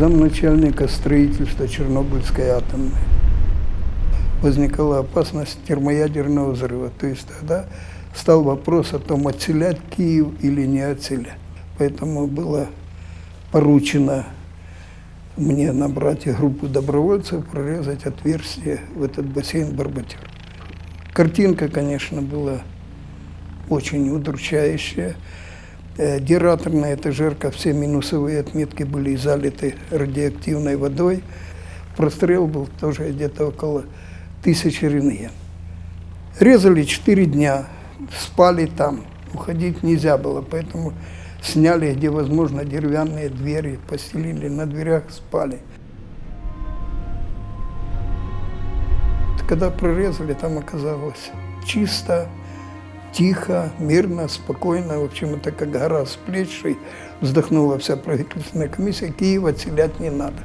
замначальника строительства Чернобыльской атомной. Возникала опасность термоядерного взрыва. То есть тогда стал вопрос о том, отселять Киев или не отселять. Поэтому было поручено мне набрать группу добровольцев, прорезать отверстие в этот бассейн Барбатер. Картинка, конечно, была очень удручающая. Э, Дераторная этажерка, все минусовые отметки были залиты радиоактивной водой. Прострел был тоже где-то около тысячи рентген. Резали четыре дня, спали там, уходить нельзя было, поэтому сняли, где возможно, деревянные двери, постелили на дверях, спали. Когда прорезали, там оказалось чисто, тихо, мирно, спокойно. В общем, это как гора с плеч, вздохнула вся правительственная комиссия, Киев отселять не надо.